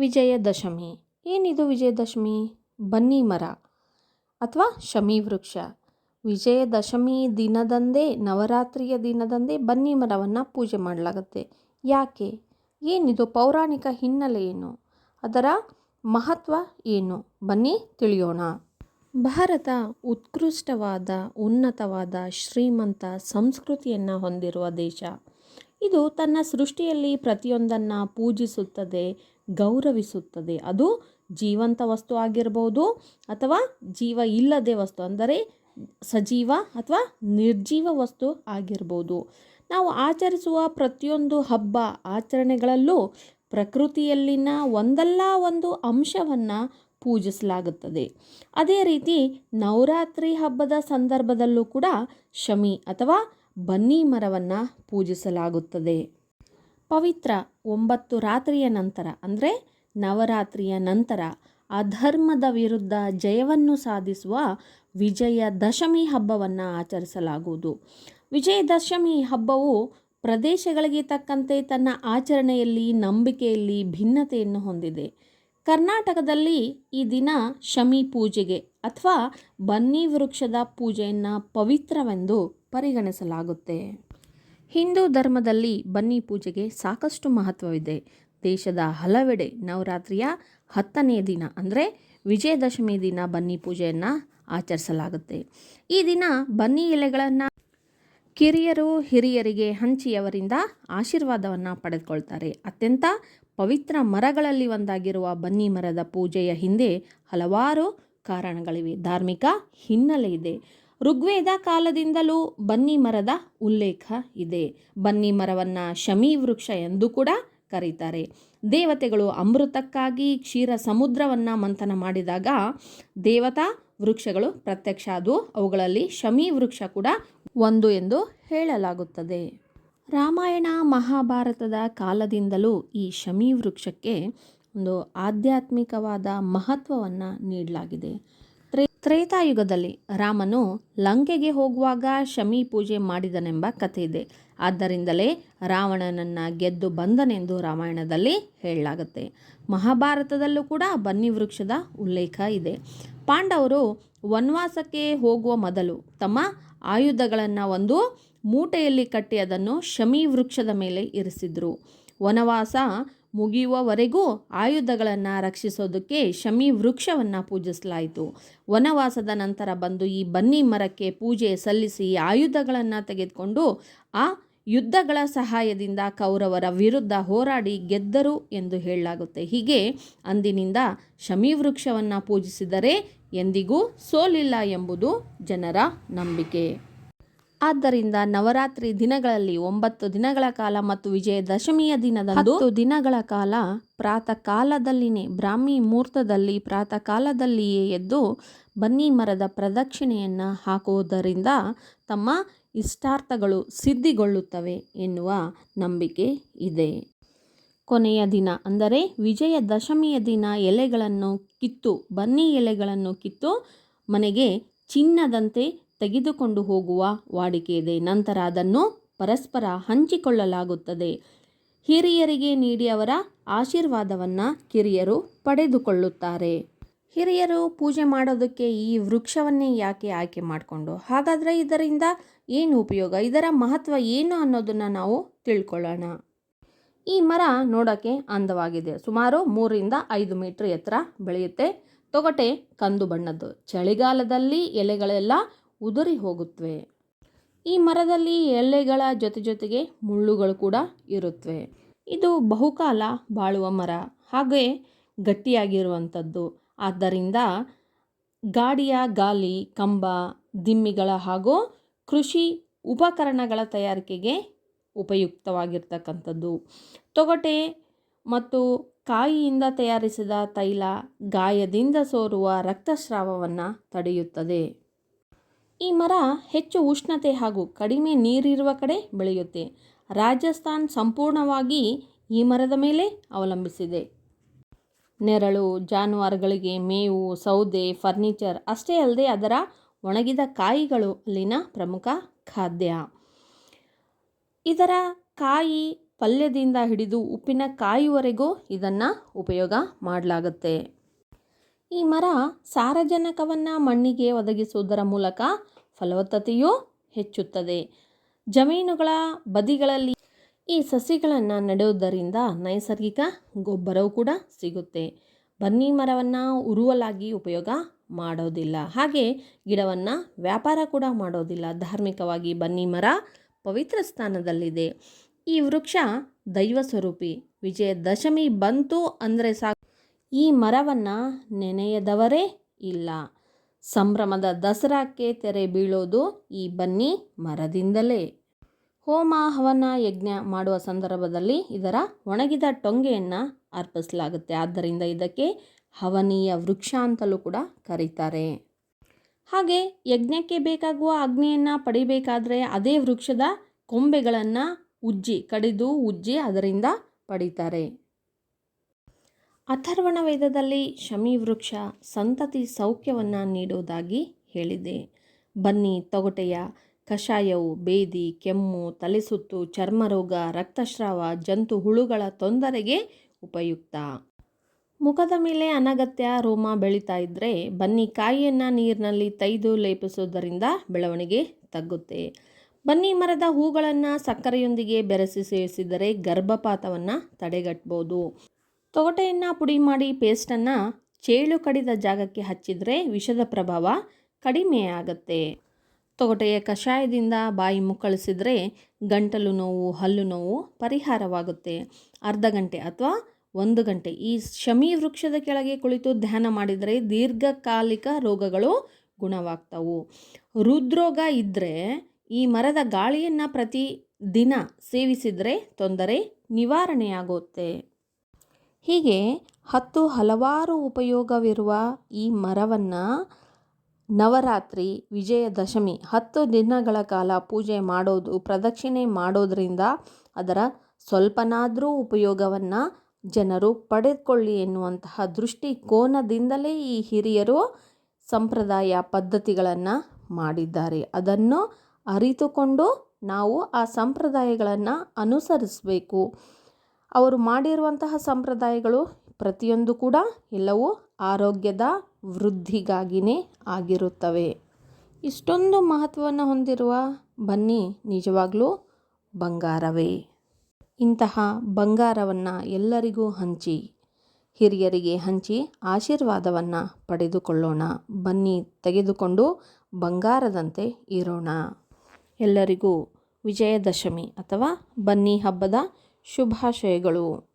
ವಿಜಯದಶಮಿ. ಏನಿದು ವಿಜಯದಶಮಿ? ಬನ್ನಿ ಮರ ಅಥವಾ ಶಮಿ ವೃಕ್ಷ. ವಿಜಯದಶಮಿ ದಿನದಂದೇ, ನವರಾತ್ರಿಯ ದಿನದಂದೇ ಬನ್ನಿ ಮರವನ್ನು ಪೂಜೆ ಮಾಡಲಾಗುತ್ತೆ. ಯಾಕೆ? ಏನಿದು ಪೌರಾಣಿಕ ಹಿನ್ನೆಲೆ ಏನು? ಅದರ ಮಹತ್ವ ಏನು? ಬನ್ನಿ ತಿಳಿಯೋಣ. ಭಾರತ ಉತ್ಕೃಷ್ಟವಾದ, ಉನ್ನತವಾದ, ಶ್ರೀಮಂತ ಸಂಸ್ಕೃತಿಯನ್ನು ಹೊಂದಿರುವ ದೇಶ. ಇದು ತನ್ನ ಸೃಷ್ಟಿಯಲ್ಲಿ ಪ್ರತಿಯೊಂದನ್ನು ಪೂಜಿಸುತ್ತದೆ ಗೌರವಿಸುತ್ತದೆ. ಅದು ಜೀವಂತ ವಸ್ತು ಆಗಿರ್ಬೋದು ಅಥವಾ ಜೀವ ಇಲ್ಲದೆ ವಸ್ತು, ಅಂದರೆ ಸಜೀವ ಅಥವಾ ನಿರ್ಜೀವ ವಸ್ತು ಆಗಿರ್ಬೋದು. ನಾವು ಆಚರಿಸುವ ಪ್ರತಿಯೊಂದು ಹಬ್ಬ ಆಚರಣೆಗಳಲ್ಲೂ ಪ್ರಕೃತಿಯಲ್ಲಿನ ಒಂದಲ್ಲ ಒಂದು ಅಂಶವನ್ನು ಪೂಜಿಸಲಾಗುತ್ತದೆ. ಅದೇ ರೀತಿ ನವರಾತ್ರಿ ಹಬ್ಬದ ಸಂದರ್ಭದಲ್ಲೂ ಕೂಡ ಶಮಿ ಅಥವಾ ಬನ್ನಿ ಮರವನ್ನು ಪೂಜಿಸಲಾಗುತ್ತದೆ. ಪವಿತ್ರ ಒಂಬತ್ತು ರಾತ್ರಿಯ ನಂತರ, ಅಂದರೆ ನವರಾತ್ರಿಯ ನಂತರ, ಅಧರ್ಮದ ವಿರುದ್ಧ ಜಯವನ್ನು ಸಾಧಿಸುವ ವಿಜಯ ದಶಮಿ ಹಬ್ಬವನ್ನು ಆಚರಿಸಲಾಗುವುದು. ವಿಜಯದಶಮಿ ಹಬ್ಬವು ಪ್ರದೇಶಗಳಿಗೆ ತಕ್ಕಂತೆ ತನ್ನ ಆಚರಣೆಯಲ್ಲಿ, ನಂಬಿಕೆಯಲ್ಲಿ ಭಿನ್ನತೆಯನ್ನು ಹೊಂದಿದೆ. ಕರ್ನಾಟಕದಲ್ಲಿ ಈ ದಿನ ಶಮಿ ಪೂಜೆಗೆ ಅಥವಾ ಬನ್ನಿ ವೃಕ್ಷದ ಪೂಜೆಯನ್ನು ಪವಿತ್ರವೆಂದು ಪರಿಗಣಿಸಲಾಗುತ್ತೆ. ಹಿಂದೂ ಧರ್ಮದಲ್ಲಿ ಬನ್ನಿ ಪೂಜೆಗೆ ಸಾಕಷ್ಟು ಮಹತ್ವವಿದೆ. ದೇಶದ ಹಲವೆಡೆ ನವರಾತ್ರಿಯ ಹತ್ತನೆಯ ದಿನ, ಅಂದರೆ ವಿಜಯದಶಮಿ ದಿನ ಬನ್ನಿ ಪೂಜೆಯನ್ನು ಆಚರಿಸಲಾಗುತ್ತೆ. ಈ ದಿನ ಬನ್ನಿ ಎಲೆಗಳನ್ನು ಕಿರಿಯರು, ಹಿರಿಯರಿಗೆ ಹಂಚಿಯವರಿಂದ ಆಶೀರ್ವಾದವನ್ನು ಪಡೆದುಕೊಳ್ತಾರೆ. ಅತ್ಯಂತ ಪವಿತ್ರ ಮರಗಳಲ್ಲಿ ಒಂದಾಗಿರುವ ಬನ್ನಿ ಮರದ ಪೂಜೆಯ ಹಿಂದೆ ಹಲವಾರು ಕಾರಣಗಳಿವೆ. ಧಾರ್ಮಿಕ ಹಿನ್ನೆಲೆ ಇದೆ. ಋಗ್ವೇದ ಕಾಲದಿಂದಲೂ ಬನ್ನಿ ಮರದ ಉಲ್ಲೇಖ ಇದೆ. ಬನ್ನಿ ಮರವನ್ನು ಶಮಿ ವೃಕ್ಷ ಎಂದು ಕೂಡ ಕರೀತಾರೆ. ದೇವತೆಗಳು ಅಮೃತಕ್ಕಾಗಿ ಕ್ಷೀರ ಸಮುದ್ರವನ್ನು ಮಂಥನ ಮಾಡಿದಾಗ ದೇವತಾ ವೃಕ್ಷಗಳು ಪ್ರತ್ಯಕ್ಷ ಅದು. ಅವುಗಳಲ್ಲಿ ಶಮಿ ವೃಕ್ಷ ಕೂಡ ಒಂದು ಎಂದು ಹೇಳಲಾಗುತ್ತದೆ. ರಾಮಾಯಣ ಮಹಾಭಾರತದ ಕಾಲದಿಂದಲೂ ಈ ಶಮಿ ವೃಕ್ಷಕ್ಕೆ ಒಂದು ಆಧ್ಯಾತ್ಮಿಕವಾದ ಮಹತ್ವವನ್ನು ನೀಡಲಾಗಿದೆ. ತ್ರೇತಾಯುಗದಲ್ಲಿ ರಾಮನು ಲಂಕೆಗೆ ಹೋಗುವಾಗ ಶಮಿ ಪೂಜೆ ಮಾಡಿದನೆಂಬ ಕಥೆ ಇದೆ ಆದ್ದರಿಂದಲೇ ರಾವಣನನ್ನು ಗೆದ್ದು ಬಂದನೆಂದು ರಾಮಾಯಣದಲ್ಲಿ ಹೇಳಲಾಗುತ್ತೆ. ಮಹಾಭಾರತದಲ್ಲೂ ಕೂಡ ಬನ್ನಿ ವೃಕ್ಷದ ಉಲ್ಲೇಖ ಇದೆ. ಪಾಂಡವರು ವನವಾಸಕ್ಕೆ ಹೋಗುವ ಮೊದಲು ತಮ್ಮ ಆಯುಧಗಳನ್ನು ಒಂದು ಮೂಟೆಯಲ್ಲಿ ಕಟ್ಟಿ ಅದನ್ನು ಶಮಿ ವೃಕ್ಷದ ಮೇಲೆ ಇರಿಸಿದ್ರು. ವನವಾಸ ಮುಗಿಯುವವರೆಗೂ ಆಯುಧಗಳನ್ನು ರಕ್ಷಿಸೋದಕ್ಕೆ ಶಮಿ ವೃಕ್ಷವನ್ನು ಪೂಜಿಸಲಾಯಿತು. ವನವಾಸದ ನಂತರ ಬಂದು ಈ ಬನ್ನಿ ಮರಕ್ಕೆ ಪೂಜೆ ಸಲ್ಲಿಸಿ ಆಯುಧಗಳನ್ನು ತೆಗೆದುಕೊಂಡು ಆ ಯುದ್ಧಗಳ ಸಹಾಯದಿಂದ ಕೌರವರ ವಿರುದ್ಧ ಹೋರಾಡಿ ಗೆದ್ದರು ಎಂದು ಹೇಳಲಾಗುತ್ತೆ. ಹೀಗೆ ಅಂದಿನಿಂದ ಶಮಿ ವೃಕ್ಷವನ್ನು ಪೂಜಿಸಿದರೆ ಎಂದಿಗೂ ಸೋಲಿಲ್ಲ ಎಂಬುದು ಜನರ ನಂಬಿಕೆ. ಆದ್ದರಿಂದ ನವರಾತ್ರಿ ದಿನಗಳಲ್ಲಿ ಒಂಬತ್ತು ದಿನಗಳ ಕಾಲ ಮತ್ತು ವಿಜಯದಶಮಿಯ ದಿನದಂದು ಹತ್ತು ದಿನಗಳ ಕಾಲ ಪ್ರಾತಃ ಕಾಲದಲ್ಲಿನೇ ಬ್ರಾಹ್ಮಿ ಮುಹೂರ್ತದಲ್ಲಿ ಪ್ರಾತಃ ಕಾಲದಲ್ಲಿಯೇ ಎದ್ದು ಬನ್ನಿ ಮರದ ಪ್ರದಕ್ಷಿಣೆಯನ್ನು ಹಾಕುವುದರಿಂದ ತಮ್ಮ ಇಷ್ಟಾರ್ಥಗಳು ಸಿದ್ಧಿಗೊಳ್ಳುತ್ತವೆ ಎನ್ನುವ ನಂಬಿಕೆ ಇದೆ. ಕೊನೆಯ ದಿನ ಅಂದರೆ ವಿಜಯದಶಮಿಯ ದಿನ ಎಲೆಗಳನ್ನು ಕಿತ್ತು ಬನ್ನಿ ಎಲೆಗಳನ್ನು ಕಿತ್ತು ಮನೆಗೆ ಚಿನ್ನದಂತೆ ತೆಗೆದುಕೊಂಡು ಹೋಗುವ ವಾಡಿಕೆ ಇದೆ. ನಂತರ ಅದನ್ನು ಪರಸ್ಪರ ಹಂಚಿಕೊಳ್ಳಲಾಗುತ್ತದೆ. ಹಿರಿಯರಿಗೆ ನೀಡಿ ಅವರ ಆಶೀರ್ವಾದವನ್ನು ಕಿರಿಯರು ಪಡೆದುಕೊಳ್ಳುತ್ತಾರೆ. ಹಿರಿಯರು ಪೂಜೆ ಮಾಡೋದಕ್ಕೆ ಈ ವೃಕ್ಷವನ್ನೇ ಯಾಕೆ ಆಯ್ಕೆ ಮಾಡಿಕೊಂಡು? ಹಾಗಾದರೆ ಇದರಿಂದ ಏನು ಉಪಯೋಗ? ಇದರ ಮಹತ್ವ ಏನು ಅನ್ನೋದನ್ನು ನಾವು ತಿಳ್ಕೊಳ್ಳೋಣ. ಈ ಮರ ನೋಡೋಕ್ಕೆ ಅಂದವಾಗಿದೆ. ಸುಮಾರು ಮೂರರಿಂದ ಐದು ಮೀಟ್ರ್ ಎತ್ತರ ಬೆಳೆಯುತ್ತೆ. ತೊಗಟೆ ಕಂದು ಬಣ್ಣದ್ದು. ಚಳಿಗಾಲದಲ್ಲಿ ಎಲೆಗಳೆಲ್ಲ ಉದುರಿ ಹೋಗುತ್ತವೆ ಈ ಮರದಲ್ಲಿ ಎಲೆಗಳ ಜೊತೆ ಜೊತೆಗೆ ಮುಳ್ಳುಗಳು ಕೂಡ ಇರುತ್ತವೆ ಇದು ಬಹುಕಾಲ ಬಾಳುವ ಮರ, ಹಾಗೆ ಗಟ್ಟಿಯಾಗಿರುವಂಥದ್ದು. ಆದ್ದರಿಂದ ಗಾಡಿಯ ಗಾಲಿ, ಕಂಬ, ದಿಮ್ಮಿಗಳ ಹಾಗೂ ಕೃಷಿ ಉಪಕರಣಗಳ ತಯಾರಿಕೆಗೆ ಉಪಯುಕ್ತವಾಗಿರ್ತಕ್ಕಂಥದ್ದು. ತೊಗಟೆ ಮತ್ತು ಕಾಯಿಯಿಂದ ತಯಾರಿಸಿದ ತೈಲ, ಗಾಯದಿಂದ ಸೋರುವ ರಕ್ತಸ್ರಾವವನ್ನು ತಡೆಯುತ್ತದೆ. ಈ ಮರ ಹೆಚ್ಚು ಉಷ್ಣತೆ ಹಾಗೂ ಕಡಿಮೆ ನೀರಿರುವ ಕಡೆ ಬೆಳೆಯುತ್ತೆ. ರಾಜಸ್ಥಾನ್ ಸಂಪೂರ್ಣವಾಗಿ ಈ ಮರದ ಮೇಲೆ ಅವಲಂಬಿಸಿದೆ. ನೆರಳು, ಜಾನುವಾರುಗಳಿಗೆ ಮೇವು, ಸೌದೆ, ಫರ್ನಿಚರ್ ಅಷ್ಟೇ ಅಲ್ಲದೆ ಅದರ ಒಣಗಿದ ಕಾಯಿಗಳು ಅಲ್ಲಿನ ಪ್ರಮುಖ ಖಾದ್ಯ. ಇದರ ಕಾಯಿ ಪಲ್ಯದಿಂದ ಹಿಡಿದು ಉಪ್ಪಿನಕಾಯಿವರೆಗೂ ಇದನ್ನು ಉಪಯೋಗ ಮಾಡಲಾಗುತ್ತೆ. ಈ ಮರ ಸಾರಜನಕವನ್ನು ಮಣ್ಣಿಗೆ ಒದಗಿಸುವುದರ ಮೂಲಕ ಫಲವತ್ತತೆಯೂ ಹೆಚ್ಚುತ್ತದೆ. ಜಮೀನುಗಳ ಬದಿಗಳಲ್ಲಿ ಈ ಸಸಿಗಳನ್ನು ನೆಡುವುದರಿಂದ ನೈಸರ್ಗಿಕ ಗೊಬ್ಬರವೂ ಕೂಡ ಸಿಗುತ್ತೆ. ಬನ್ನಿ ಮರವನ್ನು ಉರುವಲಾಗಿ ಉಪಯೋಗ ಮಾಡೋದಿಲ್ಲ. ಹಾಗೆ ಗಿಡವನ್ನು ವ್ಯಾಪಾರ ಕೂಡ ಮಾಡೋದಿಲ್ಲ. ಧಾರ್ಮಿಕವಾಗಿ ಬನ್ನಿ ಮರ ಪವಿತ್ರ ಸ್ಥಾನದಲ್ಲಿದೆ. ಈ ವೃಕ್ಷ ದೈವ ಸ್ವರೂಪಿ ವಿಜಯದಶಮಿ ಬಂತು ಅಂದರೆ ಸಾಕು. ಈ ಮರವನ್ನು ನೆನೆಯದವರೇ ಇಲ್ಲ. ಸಂಭ್ರಮದ ದಸರಾಕ್ಕೆ ತೆರೆ ಬೀಳೋದು ಈ ಬನ್ನಿ ಮರದಿಂದಲೇ. ಹೋಮ ಹವನ ಯಜ್ಞ ಮಾಡುವ ಸಂದರ್ಭದಲ್ಲಿ ಇದರ ಒಣಗಿದ ಟೊಂಗೆಯನ್ನು ಅರ್ಪಿಸಲಾಗುತ್ತೆ. ಆದ್ದರಿಂದ ಇದಕ್ಕೆ ಹವನೀಯ ವೃಕ್ಷ ಅಂತಲೂ ಕೂಡ ಕರೀತಾರೆ. ಹಾಗೆ ಯಜ್ಞಕ್ಕೆ ಬೇಕಾಗುವ ಅಗ್ನಿಯನ್ನು ಪಡಿಬೇಕಾದರೆ ಅದೇ ವೃಕ್ಷದ ಕೊಂಬೆಗಳನ್ನು ಉಜ್ಜಿ, ಕಡಿದು ಉಜ್ಜಿ ಅದರಿಂದ ಪಡಿತಾರೆ. ಅಥರ್ವಣ ವೇದದಲ್ಲಿ ಶಮಿ ವೃಕ್ಷ ಸಂತತಿ ಸೌಖ್ಯವನ್ನು ನೀಡುವುದಾಗಿ ಹೇಳಿದೆ. ಬನ್ನಿ ತೊಗಟೆಯ ಕಷಾಯವು ಬೇದಿ, ಕೆಮ್ಮು, ತಲೆಸುತ್ತು, ಚರ್ಮರೋಗ, ರಕ್ತಸ್ರಾವ, ಜಂತು ಹುಳುಗಳ ತೊಂದರೆಗೆ ಉಪಯುಕ್ತ. ಮುಖದ ಮೇಲೆ ಅನಗತ್ಯ ರೋಮ ಬೆಳೀತಾ ಇದ್ದರೆ ಬನ್ನಿ ಕಾಯಿಯನ್ನು ನೀರಿನಲ್ಲಿ ತೈದು ಲೇಪಿಸುವುದರಿಂದ ಬೆಳವಣಿಗೆ ತಗ್ಗುತ್ತೆ. ಬನ್ನಿ ಮರದ ಹೂಗಳನ್ನು ಸಕ್ಕರೆಯೊಂದಿಗೆ ಬೆರೆಸಿ ಸೇವಿಸಿದರೆ ಗರ್ಭಪಾತವನ್ನು ತಡೆಗಟ್ಬೋದು. ತೊಗಟೆಯನ್ನು ಪುಡಿ ಮಾಡಿ ಪೇಸ್ಟನ್ನು ಚೇಳು ಕಡಿದ ಜಾಗಕ್ಕೆ ಹಚ್ಚಿದರೆ ವಿಷದ ಪ್ರಭಾವ ಕಡಿಮೆಯಾಗುತ್ತೆ. ತೊಗಟೆಯ ಕಷಾಯದಿಂದ ಬಾಯಿ ಮುಕ್ಕಳಿಸಿದರೆ ಗಂಟಲು ನೋವು, ಹಲ್ಲು ನೋವು ಪರಿಹಾರವಾಗುತ್ತೆ. ಅರ್ಧ ಗಂಟೆ ಅಥವಾ ಒಂದು ಗಂಟೆ. ಈ ಶಮಿ ವೃಕ್ಷದ ಕೆಳಗೆ ಕುಳಿತು ಧ್ಯಾನ ಮಾಡಿದರೆ ದೀರ್ಘಕಾಲಿಕ ರೋಗಗಳು ಗುಣವಾಗ್ತವು. ಹೃದ್ರೋಗ ಇದ್ದರೆ ಈ ಮರದ ಗಾಳಿಯನ್ನು ಪ್ರತಿ ದಿನ ಸೇವಿಸಿದರೆ ತೊಂದರೆ ನಿವಾರಣೆಯಾಗುತ್ತೆ. ಹೀಗೆ ಹತ್ತು ಹಲವಾರು ಉಪಯೋಗವಿರುವ ಈ ಮರವನ್ನು ನವರಾತ್ರಿ, ವಿಜಯದಶಮಿ, ಹತ್ತು ದಿನಗಳ ಕಾಲ ಪೂಜೆ ಮಾಡೋದು, ಪ್ರದಕ್ಷಿಣೆ ಮಾಡೋದರಿಂದ ಅದರ ಸ್ವಲ್ಪನಾದರೂ ಉಪಯೋಗವನ್ನು ಜನರು ಪಡೆದುಕೊಳ್ಳಿ ಎನ್ನುವಂತಹ ದೃಷ್ಟಿಕೋನದಿಂದಲೇ ಈ ಹಿರಿಯರು ಸಂಪ್ರದಾಯ ಪದ್ಧತಿಗಳನ್ನು ಮಾಡಿದ್ದಾರೆ. ಅದನ್ನು ಅರಿತುಕೊಂಡು ನಾವು ಆ ಸಂಪ್ರದಾಯಗಳನ್ನು ಅನುಸರಿಸಬೇಕು. ಅವರು ಮಾಡಿರುವಂತಹ ಸಂಪ್ರದಾಯಗಳು ಪ್ರತಿಯೊಂದು ಕೂಡ ಎಲ್ಲವೂ ಆರೋಗ್ಯದ ವೃದ್ಧಿಗಾಗಿಯೇ ಆಗಿರುತ್ತವೆ. ಇಷ್ಟೊಂದು ಮಹತ್ವವನ್ನು ಹೊಂದಿರುವ ಬನ್ನಿ ನಿಜವಾಗಲೂ ಬಂಗಾರವೇ. ಇಂತಹ ಬಂಗಾರವನ್ನು ಎಲ್ಲರಿಗೂ ಹಂಚಿ, ಹಿರಿಯರಿಗೆ ಹಂಚಿ ಆಶೀರ್ವಾದವನ್ನು ಪಡೆದುಕೊಳ್ಳೋಣ. ಬನ್ನಿ ತೆಗೆದುಕೊಂಡು ಬಂಗಾರದಂತೆ ಇರೋಣ. ಎಲ್ಲರಿಗೂ ವಿಜಯದಶಮಿ ಅಥವಾ ಬನ್ನಿ ಹಬ್ಬದ ಶುಭಾಶಯಗಳು.